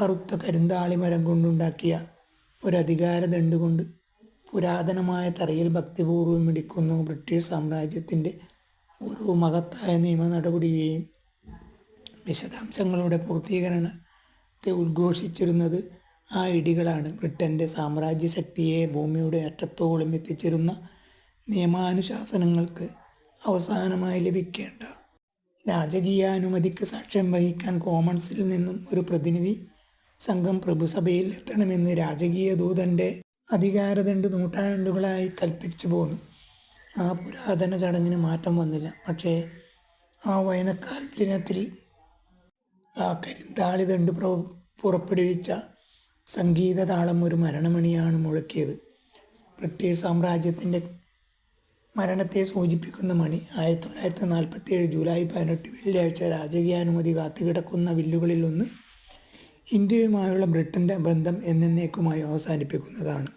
കറുത്ത കരിന്താളി മരം കൊണ്ടുണ്ടാക്കിയ ഒരു അധികാരദണ്ഡ് കൊണ്ട് പുരാതനമായ തറയിൽ ഭക്തിപൂർവം ഇടിക്കുന്നു ബ്രിട്ടീഷ് സാമ്രാജ്യത്തിന്റെ ഒരു മഹത്തായ നിയമ നടപടിയെയും. വിശദാംശങ്ങളുടെ പൂർത്തീകരണത്തെ ഉദ്ഘോഷിച്ചിരുന്നത് ആ ഇടികളാണ്. ബ്രിട്ടന്റെ സാമ്രാജ്യ ശക്തിയെ ഭൂമിയുടെ അറ്റത്തോളം എത്തിച്ചിരുന്ന നിയമാനുശാസനങ്ങൾക്ക് അവസാനമായി ലഭിക്കേണ്ട രാജകീയാനുമതിക്ക് സാക്ഷ്യം വഹിക്കാൻ കോമൺസിൽ നിന്നും ഒരു പ്രതിനിധി സംഘം പ്രഭുസഭയിൽ എത്തണമെന്ന് രാജകീയ ദൂതന്റെ അധികാരദണ്ഡ് നൂറ്റാണ്ടുകളായി കൽപ്പിച്ചു പോന്നു. ആ പുരാതന ചടങ്ങിന് മാറ്റം വന്നില്ല. പക്ഷേ ആ വേനൽക്കാല ദിനത്തിൽ ആ കരിന്താളി ദണ്ട് പുറപ്പെടുവിച്ച സംഗീത താളം ഒരു മരണമണിയാണ് മുഴക്കിയത്. ബ്രിട്ടീഷ് സാമ്രാജ്യത്തിന്റെ മരണത്തെ സൂചിപ്പിക്കുന്ന മണി ആയിരത്തി തൊള്ളായിരത്തി നാൽപ്പത്തി ഏഴ് ജൂലൈ പതിനെട്ട് വെള്ളിയാഴ്ച രാജകീയാനുമതി കാത്തുകിടക്കുന്ന വില്ലുകളിൽ ഒന്ന് ഇന്ത്യയുമായുള്ള ബ്രിട്ടന്റെ ബന്ധം എന്നേക്കുമായി അവസാനിപ്പിക്കുന്നതാണ്.